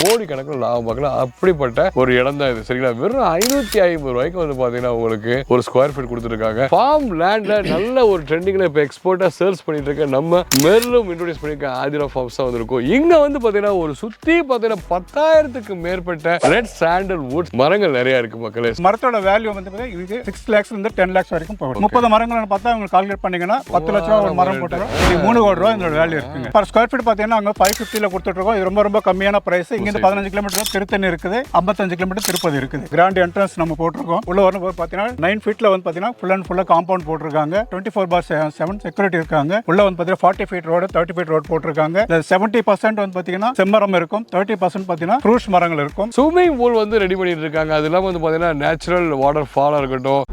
கோடி கணக்கில் லாபம் பார்க்கலாம் அப்படிப்பட்ட ஒரு இடம் தான் இது சரிங்களா? வெறும் ஐநூத்தி ஐம்பது ரூபாய்க்கு வந்து பாத்தீங்கன்னா உங்களுக்கு ஒரு ஸ்கொயர் ஃபீட் கொடுத்துருக்காங்க. ஃபார்ம் லேண்ட்ல நல்ல ஒரு ட்ரெண்டிங்ல இப்போ எக்ஸ்போர்ட்டா சேல்ஸ் பண்ணிட்டு இருக்க நம்ம மெர்லும் இன்ட்ரோடியூஸ் பண்ணிருக்க ஆதிரா ஃபார்ம்ஸ் தான் வந்திருக்கும். இங்க வந்து பாத்தீங்கன்னா ஒரு சுத்தி பாத்தீங்கன்னா பத்தாயிரத்துக்கு மேற்பட்ட ரெட் சாண்டல் வுட்ஸ் மரங்கள் நிறைய இருக்கு மக்களே. மரத்தோட வேல்யூ வந்து பார்த்தீங்கன்னா இதுக்கு சிக்ஸ் லேக்ஸ் இருந்து டென் லேக்ஸ் வரைக்கும் போகும். முப்பது மரங்கள் பார்த்தா அவங்க கால்குலேட் பண்ணீங்கன்னா பத்து லட்ச ரூபா ஒரு மரம் போட்டாலும் இது மூணு கோடி ரூபா இதோட வேல்யூ இருக்குங்க. பர் ஸ்கொயர் ஃபீட் பார்த்தீங்கன்னா அங்கே ஃபைவ் ஃபிஃப்டியில் கொடுத்துட்ருக்கோம் இது ரொம்ப ரொம்ப கம்மியான பிரைஸ் இங்கேருந்து பதினஞ்சு கிலோமீட்டர் திருத்தணி இருக்குது. ஐம்பத்தஞ்சு கிலோமீட்டர் திருப்பதி இருக்குது. கிராண்ட் என்ட்ரன்ஸ் நம்ம போட்டிருக்கோம். உள்ள வரும்போது பார்த்தீங்கன்னா நைன் ஃபீட்டில் வந்து பார்த்தீங்கன்னா ஃபுல் அண்ட் ஃபுல்லாக காம்பவுண்ட் போட்டிருக்காங்க. Twenty four by seven security இருக்காங்க. உள்ள வந்து பார்த்தீங்கன்னா forty feet road thirty feet road போட்டிருக்காங்க. செவன்ட்டி பர்சன்ட் வந்து பார்த்தீங்கன்னா செம்மரம் இருக்கும். தேர்ட்டி பர்சன்ட் பார்த்தீங்கன்னா ஃப்ரூட்ஸ் மரங்கள் இருக்கும். ஸ்விம்மிங் பூல் வந்து ரெடி பண்ணிட்டு இருக்காங்க. அது இல்லாமல் வந்து பார்த்தீங்கன்னா நேச்சுரல் வாட்டர் ஃபாலாக இருக்கட்டும்.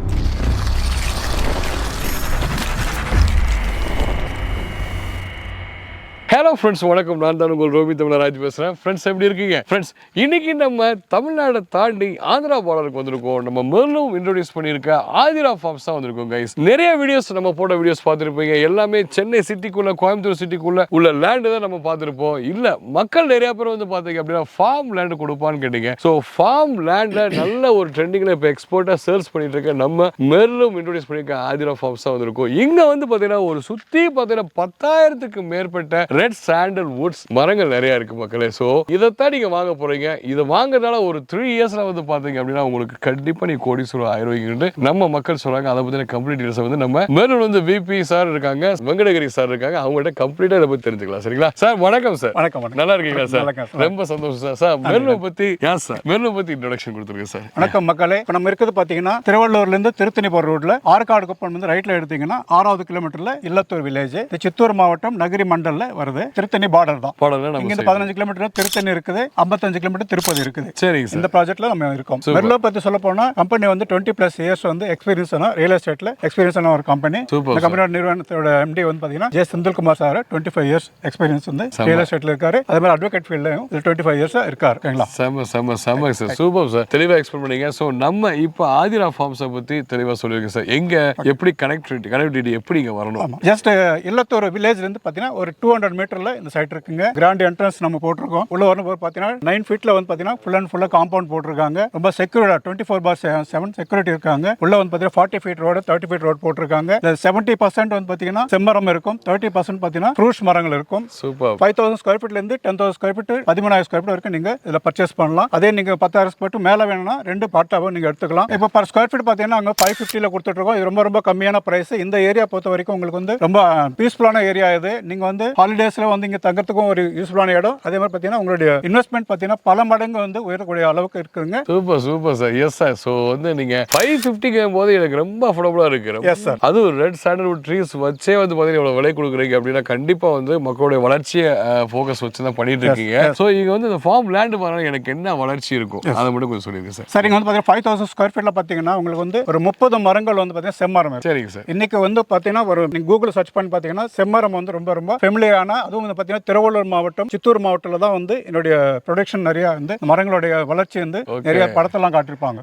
ஃப்ரெண்ட்ஸ் வணக்கம். நான் தான் உங்கள் ரோபி தமிழராஜ் பேசுகிறேன் ஃப்ரெண்ட்ஸ் எப்படி இருக்கீங்க? ஃப்ரெண்ட்ஸ் இன்னைக்கு நம்ம தமிழ்நாடை தாண்டி ஆந்திரா பார்டருக்கு வந்திருக்கோம். நம்ம மெர்லும் இன்ட்ரோடியூஸ் பண்ணியிருக்க ஆதிரா ஃபார்ம்ஸ் தான் வந்திருக்கோம் கைஸ் நிறைய வீடியோஸ் நம்ம போட்ட வீடியோஸ் பார்த்துருப்பீங்க. எல்லாமே சென்னை சிட்டிக்குள்ளே கோயம்புத்தூர் சிட்டிக்குள்ளே உள்ள லேண்டு தான் நம்ம பார்த்துருப்போம். இல்லை மக்கள் நிறைய பேர் வந்து பார்த்தீங்க அப்படின்னா ஃபார்ம் லேண்டு கொடுப்பான்னு கேட்டீங்க. ஸோ ஃபார்ம் லேண்டில் நல்ல ஒரு ட்ரெண்டிங்கில் இப்போ எக்ஸ்போர்ட்டாக சேல்ஸ் பண்ணிட்டு இருக்க நம்ம மெர்லும் இன்ட்ரோடியூஸ் பண்ணியிருக்க ஆதிரா ஃபார்ம்ஸ் தான் வந்திருக்கோம். இங்கே வந்து பார்த்தீங்கன்னா ஒரு சுற்றி பார்த்தீங்கன்னா பத்தாயிரத்துக்கு மேற்பட்ட ரெட்ஸ் சாண்டல் வுட்ஸ் மரங்கள் நிறைய இருக்கு மக்களே. ஸோ இதைத்தான் நீங்க வாங்க போறீங்க. இதை வாங்குறதால ஒரு த்ரீ இயர்ஸ்ல வந்து பாத்தீங்க அப்படின்னா உங்களுக்கு கண்டிப்பா நீ கோடீஸ்வரம் ஆயிடுவீங்கன்னு நம்ம மக்கள் சொல்றாங்க. அதை பத்தின கம்ப்ளீட் டீடைல்ஸ் வந்து நம்ம மேலும் வந்து விபி சார் இருக்காங்க வெங்கடகிரி சார் இருக்காங்க. அவங்கள்ட்ட கம்ப்ளீட்டா இதை பத்தி தெரிஞ்சுக்கலாம். சரிங்களா? சார் வணக்கம் சார் வணக்கம் நல்லா இருக்கீங்களா சார். ரொம்ப சந்தோஷம் சார் சார் மெர்லோ பத்தி யார் சார் மெர்லோ பத்தி இன்ட்ரோடக்ஷன் கொடுத்துருக்கேன் சார் வணக்கம் மக்களே. இப்போ நம்ம இருக்கிறது பார்த்தீங்கன்னா திருவள்ளூர்ல இருந்து திருத்தணி போகிற ரோட்ல ஆற்காடு குப்பம் வந்து ரைட்ல எடுத்தீங்கன்னா ஆறாவது கிலோமீட்டர்ல இல்லத்தூர் வில்லேஜ் சித்தூர் மாவட்டம் நகரி மண்டல்ல வருது. திருத்தணி பார்டர் தான். இங்கிருந்து பதினஞ்சு கிலோமீட்டர் திருத்தணி இருக்குது ஐம்பத்தஞ்சு கிலோமீட்டர் திருப்பதி இருக்குது. சார். இந்த ப்ராஜெக்ட்ல நம்ம இருக்கோம். மெர்லோ பத்தி சொல்ல போனா கம்பெனி வந்து டுவெண்ட்டி பிளஸ் இயர்ஸ் வந்து எக்ஸ்பீரியன்ஸ் ரியல் எஸ்டேட்ல எக்ஸ்பீரியன்ஸ் ஒரு கம்பெனி இந்த கம்பெனியோட நிறுவனத்தோட எம்டி வந்து பாத்தீங்கன்னா J Senthilkumar sir twenty five years experience வந்து ரியல் எஸ்டேட்ல இருக்காரு. அதே மாதிரி அட்வொகேட் ஃபீல்ட்லயும் டுவெண்ட்டி ஃபைவ் இயர்ஸ் இருக்காரு. ஓகேங்களா செம செம செம சார். Super sir. தெளிவா எக்ஸ்பிளைன் பண்ணீங்க. ஸோ நம்ம இப்போ ஆதிரா ஃபார்ம்ஸை பத்தி தெளிவா சொல்லியிருக்கேன் சார். எங்க எப்படி கனெக்டிவிட்டி கனெக்டிவிட்டி எப்படி இங்க வரணும்? ஜஸ்ட் இல்லத்தூர் வில்லேஜ்ல இருந்து பாத்தீங்கன்னா ஒரு டூ ஹண்ட்ரட் மீட்டர்ல இந்த சைட் இருக்குங்க. கிராண்ட் என்ட்ரன்ஸ் நம்ம போட்டிருக்கோம். உள்ள வரும்போது பாத்தீங்கன்னா நைன் ஃபீட்ல வந்து பாத்தீங்கன்னா ஃபுல் அண்ட் ஃபுல்லா காம்பவுண்ட் போட்டிருக்காங்க. ரொம்ப செக்யூர்டா twenty four by seven security இருக்காங்க. உள்ள வந்து பாத்தீங்கன்னா forty feet road thirty feet road போட்டிருக்காங்க. செவன்ட்டி பர்சன்ட் வந்து பாத்தீங்கன்னா செம்மரம் இருக்கும். தேர்ட்டி பர்சன்ட் பாத்தீங்கன்னா ஃப்ரூட்ஸ் மரங்கள் இருக்கும். சூப்பர் ஃபைவ் தௌசண்ட் ஸ்கொயர் ஃபீட்ல இருந்து டென் தௌசண்ட் ஸ்கொயர் ஃபீட் பதிமூணாயிரம் ஸ்கொயர் ஃபீட் வரைக்கும் நீங்க இதுல பர்ச்சேஸ் பண்ணலாம். அதே நீங்க பத்தாயிரம் ஸ்கொயர் ஃபீட் மேல வேணும்னா ரெண்டு பார்ட்டாவும் நீங்க எடுத்துக்கலாம். இப்போ பர் ஸ்கொயர் ஃபீட் பாத்தீங்கன்னா அங்க ஃபைவ் ஃபிஃப்டியில் கொடுத்துட்டு இருக்கோம். இது ரொம்ப ரொம்ப கம்மியான பிரைஸ் இந்த ஏரியா பொறுத்த வரைக்கும் உங்களுக்கு வந்து ரொம்ப பீஸ்ஃபுல்லான ஏரியா இது. நீங்க வந்து ஹாலிடேஸ்ல வந்து இங்க தங்கறதுக்கும் ஒரு யூஸ்ஃபுல்லான இடம். அதே மாதிரி பாத்தீங்கன்னா உங்களுடைய இன்வெஸ்ட்மெண்ட் பாத்தீங்கன்னா பல மடங்கு வந்து உயரக்கூடிய அளவுக்கு இருக்குங்க. Super super sir yes sir so வந்து நீங்க ஃபைவ் ஃபிஃப்டிக்கும் போது எனக்கு ரொம்ப அஃபோர்டபுளா இருக்கு. Yes, sir. அதுவும் ரெட் சாண்டல்வுட் ட்ரீஸ் வச்சே வந்து பாத்தீங்கன்னா இவ்வளவு விலை கொடுக்குறீங்க அப்படின்னா கண்டிப்பா வந்து மக்களுடைய வளர்ச்சியை ஃபோக்கஸ் வச்சு தான் பண்ணிட்டு இருக்கீங்க. ஸோ இங்க வந்து இந்த ஃபார்ம் லேண்ட் பாருங்க எனக்கு என்ன வளர்ச்சி இருக்கும் அதை மட்டும் கொஞ்சம் சொல்லிருங்க சார் சரிங்க வந்து பாத்தீங்கன்னா ஃபைவ் தௌசண்ட் ஸ்கொயர் ஃபீட்ல பாத்தீங்கன்னா உங்களுக்கு வந்து ஒரு முப்பது மரங்கள் வந்து பாத்தீங்கன்னா செம்மரம் சரிங்க சார் இன்னைக்கு வந்து பாத்தீங்கன்னா ஒரு கூகுள் சர்ச் பண்ணி பாத்தீங்கன்னா செம்மரம் வந்து ரொம்ப ரொம்ப ஃபெமிலியரான அதுவும் வந்து பாத்தீங்கன்னா திருவள்ளூர் மாவட்டம் சித்தூர் மாவட்டத்துல தான் வந்து என்னுடைய ப்ரொடக்ஷன் நிறைய வந்து மரங்களுடைய வளர்ச்சி வந்து. நிறைய படத்தெல்லாம் காட்டிருப்பாங்க.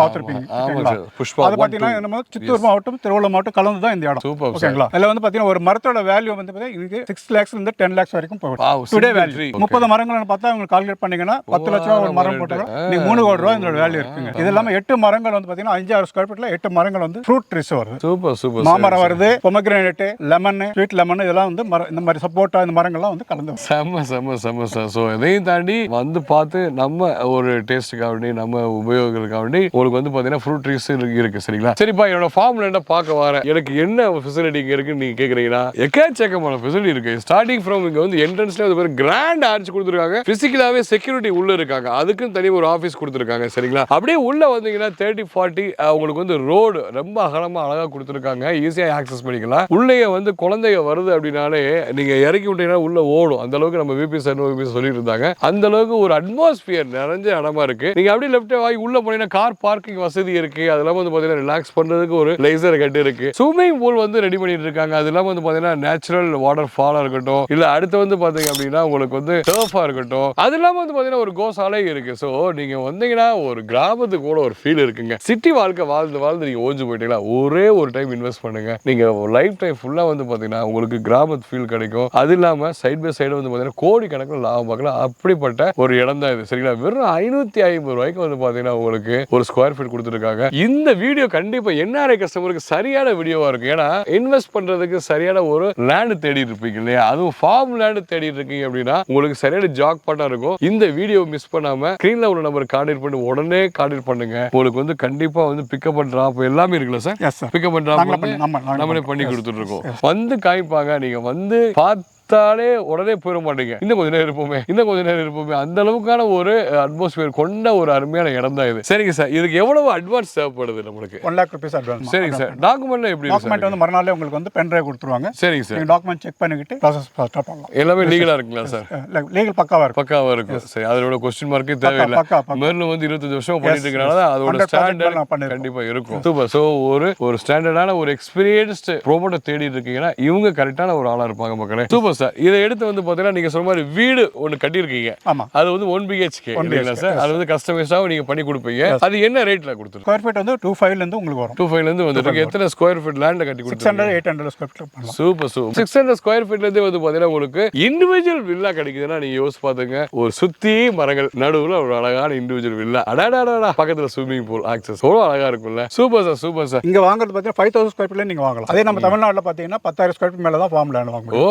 பார்த்திருப்பீங்க. அது பாத்தீங்கன்னா நம்ம சித்தூர் மாவட்டம் திருவள்ளூர் மாவட்டம் கலந்து தான் இந்த இடம். ஓகேங்களா? இதுல வந்து பாத்தீங்கன்னா ஒரு மரத்தோட வேல்யூ வந்து பாத்தீங்கன்னா இதுக்கு சிக்ஸ் லேக்ஸ் இருந்து டென் லேக்ஸ் வரைக்கும் போகும். Today value. முப்பது மரங்கள் பார்த்தா உங்களுக்கு கால்குலேட் பண்ணீங்கன்னா பத்து லட்ச ரூபா ஒரு மரம் போட்டாலும் நீங்க மூணு கோடி ரூபா இதோட வேல்யூ இருக்குங்க. இது இல்லாம எட்டு மரங்கள் வந்து பாத்தீங்கன்னா அஞ்சாறு ஸ்கொயர் ஃபீட்ல எட்டு மரங்கள் வந்து ஃப்ரூட் ட்ரீஸ் வருது. சூப்பர் சூப்பர் மாமரம் வருது பொமக்ரேனேட் லெமன் ஸ்வீட் லெமன் இதெல்லாம் வந்து மரம் இந்த மாதிரி சப்போட்டா அந்த மரங்கள்லாம் வந்து கலந்து செம்ம செம்ம செம்ம சார் ஸோ இதையும் தாண்டி வந்து பார்த்து நம்ம ஒரு டேஸ்ட்டுக்காக வேண்டி நம்ம உபயோகங்களுக்காக வேண்டி உங்களுக்கு வந்து பார்த்தீங்கன்னா ஃப்ரூட் ட்ரீஸ் இருக்கு சரிங்களா? சரிப்பா என்னோட ஃபார்ம்ல என்ன பார்க்க வரேன். எனக்கு என்ன ஃபெசிலிட்டி இங்கே இருக்குன்னு நீங்கள் கேட்குறீங்கன்னா எக்கச்சக்கமான ஃபெசிலிட்டி இருக்கு. ஸ்டார்டிங் ஃப்ரம் இங்கே வந்து என்ட்ரன்ஸ்ல அது பேர் கிராண்ட் ஆர்ச் கொடுத்துருக்காங்க. பிசிக்கலாகவே செக்யூரிட்டி உள்ள இருக்காங்க. அதுக்குன்னு தனி ஒரு ஆஃபீஸ் கொடுத்துருக்காங்க சரிங்களா? அப்படியே உள்ள வந்தீங்கன்னா தேர்ட்டி ஃபார்ட்டி உங்களுக்கு வந்து ரோடு ரொம்ப அகலமாக அழகாக கொடுத்துருக்காங்க. ஈஸியாக ஆக்சஸ் பண்ணிக்கலாம். உள்ளேயே வந்து குழந்தைங்க வருது அப்படின்னாலே நீங்க இறக்கி விட்டீங்கன்னா உள்ள ஓடும். அந்த அளவுக்கு நம்ம விபி சார் விபி சொல்லிட்டு இருந்தாங்க அந்த அளவுக்கு ஒரு அட்மாஸ்பியர் நிறைஞ்ச இடமா இருக்கு. நீங்க அப்படியே லெஃப்ட் வாங்கி உள்ள போனீங்கன்னா கார் பார்க்கிங் வசதி இருக்கு. அதெல்லாம் வந்து பாத்தீங்கன்னா ரிலாக்ஸ் பண்றதுக்கு ஒரு லேசர் கட்டு இருக்கு. ஸ்விம்மிங் பூல் வந்து ரெடி பண்ணிட்டு இருக்காங்க. அது இல்லாம வந்து பாத்தீங்கன்னா நேச்சுரல் வாட்டர் ஃபாலா இருக்கட்டும் இல்ல அடுத்து வந்து பாத்தீங்க அப்படின்னா உங்களுக்கு வந்து டர்ஃபா இருக்கட்டும். அது இல்லாம வந்து பாத்தீங்கன்னா ஒரு கோசாலை இருக்கு. சோ நீங்க வந்தீங்கன்னா ஒரு கிராமத்துக்கு கூட ஒரு ஃபீல் இருக்குங்க. சிட்டி வாழ்க்கை வாழ்ந்து வாழ்ந்து நீங்க ஓஞ்சு போயிட்டீங்களா ஒரே ஒரு டைம் இன்வெஸ்ட் பண்ணுங்க. நீங்க லைஃப் டைம் ஃபுல்லா வந்து பாத்தீங்கன்னா உங்களுக்கு கிராமத்து ஃபீல் கிடைக்கும். அது இல்லாமல் இல்லாம சைடு பை சைடு வந்து பாத்தீங்கன்னா கோடி கணக்கில் லாபம் பார்க்கலாம் அப்படிப்பட்ட ஒரு இடம் தான் இது. சரிங்களா? வெறும் ஐநூத்தி ஐம்பது ரூபாய்க்கு வந்து பாத்தீங்கன்னா உங்களுக்கு ஒரு ஸ்கொயர் ஃபீட் கொடுத்துருக்காங்க. இந்த வீடியோ கண்டிப்பா என்ஆர்ஐ கஸ்டமருக்கு சரியான வீடியோவா இருக்கும். ஏன்னா இன்வெஸ்ட் பண்றதுக்கு சரியான ஒரு லேண்ட் தேடிட்டு இருப்பீங்க இல்லையா? அதுவும் ஃபார்ம் லேண்ட் தேடிட்டு இருக்கீங்க அப்படின்னா உங்களுக்கு சரியான ஜாக் பண்ணா இருக்கும். இந்த வீடியோ மிஸ் பண்ணாம ஸ்கிரீன்ல உள்ள நம்பர் கான்டெக்ட் பண்ணி உடனே கான்டெக்ட் பண்ணுங்க. உங்களுக்கு வந்து கண்டிப்பா வந்து பிக்கப் பண்றா எல்லாமே இருக்குல்ல சார் பிக்கப் நாங்களே நம்ம நாங்களே நம்மளே பண்ணி கொடுத்துட்டு இருக்கோம். வந்து காமிப்பாங்க. நீங்க வந்து பார்த்தாலே உடனே போயிட மாட்டீங்க. இன்னும் கொஞ்ச நேரம் இருப்போமே. இன்னும் கொஞ்ச நேரம் இருப்போமே. அந்த அளவுக்கான ஒரு அட்மாஸ்பியர் கொண்ட ஒரு அருமையான இடம் தான் இது. சரிங்க சார். இதுக்கு எவ்வளவு அட்வான்ஸ் தேவைப்படுது நம்மளுக்கு? ஒன் லேக் ருபீஸ் அட்வான்ஸ் சரிங்க சார். டாக்குமெண்ட்ல எப்படி டாக்குமெண்ட் வந்து மறுநாளே உங்களுக்கு வந்து பென் டிரைவ் கொடுத்துருவாங்க. சார் சரிங்க சார். டாக்குமெண்ட் செக் பண்ணிக்கிட்டு ப்ராசஸ் ஸ்டார்ட் பண்ணலாம். எல்லாமே லீகலா இருக்குங்களா சார்? லீகல் பக்காவாக இருக்கும். பக்காவா இருக்கும். சரி அதோட கொஸ்டின் மார்க்கே தேவையில்லை. மெர்ல வந்து இருபத்தஞ்சு வருஷம் பண்ணிட்டு இருக்கனால அதோட 100% ஸ்டாண்டர்ட் நான் பண்ணிருக்கோம். கண்டிப்பா இருக்கும். சூப்பர் சோ ஒரு ஒரு ஸ்டாண்டர்டான ஒரு எக்ஸ்பீரியன்ஸ்டு ப்ரோமோட்டர் தேடிட்டு இருக்கீங்கன்னா இவங்க கரெக்டான ஒரு ஆளா இருப்பாங்க மக்களே. சூப்பர் சார் இதை எடுத்து வந்து பாத்தீங்கன்னா நீங்க சொன்ன மாதிரி வீடு ஒன்னு கட்டியிருக்கீங்க. ஆமாம் அது வந்து ஒன் பிஹெச்கே இல்லைங்களா சார்? அது வந்து கஸ்டமைஸாகவும் நீங்க பண்ணி கொடுப்பீங்க. அது என்ன ரேட்ல கொடுத்துருக்கோம் ஸ்கொயர் ஃபீட் வந்து டூ ஃபைவ்லேருந்து உங்களுக்கு வரும். டூ ஃபைவ்ல இருந்து வந்துருக்கு எத்தனை ஸ்கொயர் ஃபீட் லேண்ட்ல கட்டி கொடுத்துருக்கீங்க? Hundred eight hundred square feet super super six hundred square ஃபீட்ல இருந்து வந்து பாத்தீங்கன்னா உங்களுக்கு இண்டிவிஜுவல் வில்லா கிடைக்குதுன்னா நீங்க யோசிச்சு பாத்துங்க. ஒரு சுத்தி மரங்கள் நடுவுல ஒரு அழகான இண்டிவிஜுவல் வில்லா அடாடாடா பக்கத்துல ஸ்விம்மிங் பூல் ஆக்சஸ் எவ்வளவு அழகா இருக்கும்ல. சூப்பர் சார் சூப்பர் சார் இங்கே வாங்குறது பார்த்தீங்கன்னா ஃபைவ் தௌசண்ட் ஸ்கொயர் ஃபீட்ல நீங்கள் வாங்கலாம். அதே நம்ம தமிழ்நாட்டில் பார்த்தீங்கன்னா பத்தாயிரம் ஸ்கொயர் ஃபீட் மேலே தான் ஃபார்ம் லேண்ட் வாங்க ஓ.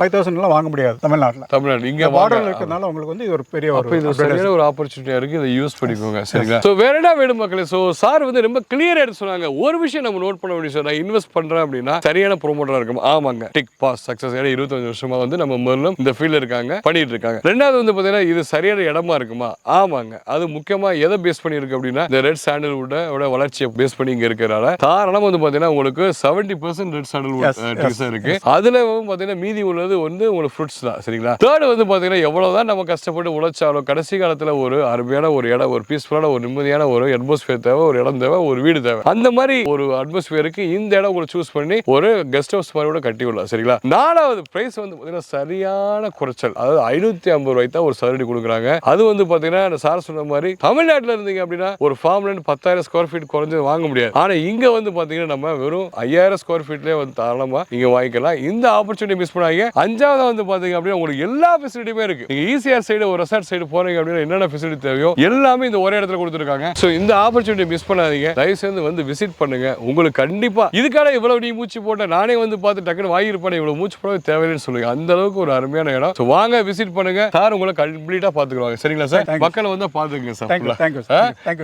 ஃபைவ் தௌசண்ட்லாம் வாங்க முடியாது தமிழ்நாட்டில். தமிழ்நாடு இங்க பார்டரில் இருக்கிறதுனால உங்களுக்கு வந்து இது ஒரு பெரிய ஒரு இது சரியான ஒரு ஆப்பர்ச்சுனிட்டியா இருக்கு. இதை யூஸ் பண்ணிக்கோங்க. சரிங்களா? சோ வேற என்ன வேணும் மக்களே? சோ சார் வந்து ரொம்ப கிளியரா எடுத்து சொன்னாங்க. ஒரு விஷயம் நம்ம நோட் பண்ண வேண்டிய நான் இன்வெஸ்ட் பண்றேன் அப்படின்னா சரியான ப்ரோமோட்டரா இருக்கும். ஆமாங்க. டிக் பாஸ் சக்சஸ் ஏன்னா இருபத்தஞ்சு வருஷமா வந்து நம்ம மேலும் இந்த ஃபீல்ட்ல இருக்காங்க பண்ணிட்டு இருக்காங்க. ரெண்டாவது வந்து பாத்தீங்கன்னா இது சரியான இடமா இருக்குமா? ஆமாங்க. அது முக்கியமா எதை பேஸ் பண்ணி இருக்கு அப்படின்னா இந்த ரெட் சாண்டல்வுட்டோட வளர்ச்சியை பேஸ் பண்ணி இங்க இருக்கிறனால காரணம் வந்து பாத்தீங்கன்னா உங்களுக்கு செவன்டி பர்சன்ட் ரெட் சாண்டல்வுட் இருக்கு. அதுல வந்து பாத்தீங்கன்னா மீதி உள்ளது வந்து உங்களுக்கு ஃப்ரூட்ஸ் தான் சரிங்களா? தேர்ட் வந்து பார்த்தீங்கன்னா எவ்வளோ தான் நம்ம கஷ்டப்பட்டு உழைச்சாலும் கடைசி காலத்தில் ஒரு அருமையான ஒரு இடம் ஒரு பீஸ்ஃபுல்லான ஒரு நிம்மதியான ஒரு அட்மாஸ்பியர் தேவை ஒரு இடம் தேவை ஒரு வீடு தேவை. அந்த மாதிரி ஒரு அட்மாஸ்பியருக்கு இந்த இடம் உங்களுக்கு சூஸ் பண்ணி ஒரு கெஸ்ட் ஹவுஸ் மாதிரி கூட கட்டி விடலாம் சரிங்களா? நாலாவது பிரைஸ் வந்து பார்த்தீங்கன்னா சரியான குறைச்சல். அதாவது ஐநூத்தி ஐம்பது ரூபாய்க்கு தான் ஒரு சதுரடி கொடுக்குறாங்க. அது வந்து பார்த்தீங்கன்னா அந்த சார் சொன்ன மாதிரி தமிழ்நாட்டில் இருந்தீங்க அப்படின்னா ஒரு ஃபார்ம்லேருந்து பத்தாயிரம் ஸ்கொயர் ஃபீட் குறைஞ்சது வாங்க முடியாது. ஆனால் இங்கே வந்து பார்த்தீங்கன்னா நம்ம வெறும் ஐயாயிரம் ஸ்கொயர் ஃபீட்லேயே வந்து தாராளமாக நீங்கள் வாங்கிக்கலாம். இந்த ஆப்பர்ச்சுனிட்டி மிஸ் பண்ணாங்க அஞ்சாவது வந்து பாத்தீங்க அப்படின்னா உங்களுக்கு எல்லா ஃபெசிலிட்டியுமே இருக்கு. நீங்க ஈஸியார் சைடு ஒரு ரெசார்ட் சைடு போறீங்க அப்படின்னா என்னென்ன ஃபெசிலிட்டி தேவையோ எல்லாமே இந்த ஒரே இடத்துல கொடுத்துருக்காங்க. ஸோ இந்த ஆப்பர்ச்சுனிட்டி மிஸ் பண்ணாதீங்க. தயவு செய்து வந்து விசிட் பண்ணுங்க. உங்களுக்கு கண்டிப்பா இதுக்கான இவ்வளவு நீ மூச்சு போட்ட நானே வந்து பார்த்து டக்குன்னு வாங்கியிருப்பேன். இவ்வளவு மூச்சு போட தேவையில்லைன்னு சொல்லுங்க. அந்த அளவுக்கு ஒரு அருமையான இடம். ஸோ வாங்க விசிட் பண்ணுங்க. சார் உங்களை கம்ப்ளீட்டா பாத்துக்குவாங்க சரிங்களா சார்? மக்களை வந்து பாத்துக்கங்க sir.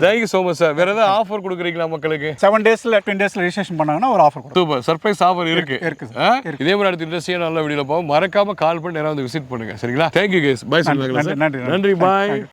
Thank you so much sir வேற ஏதாவது ஆஃபர் கொடுக்குறீங்களா மக்களுக்கு? செவன் டேஸில் டென் டேஸில் ரிஜிஸ்ட்ரேஷன் பண்ணாங்கன்னா ஒரு ஆஃபர் சூப்பர் சர்ப்ரைஸ் ஆஃபர் இருக்கு. இருக்கு? இதே மாதிரி அடுத்த இன்ட்ரெஸ்டியான நல்ல வீடியோல மறக்காம கால் பண்ணி நேரம் வந்து விசிட் பண்ணுங்க. சரிங்களா? தேங்க்யூ கேஸ் பை நன்றி, சொல்லுங்க நன்றி, நன்றி. நன்றி. பாய்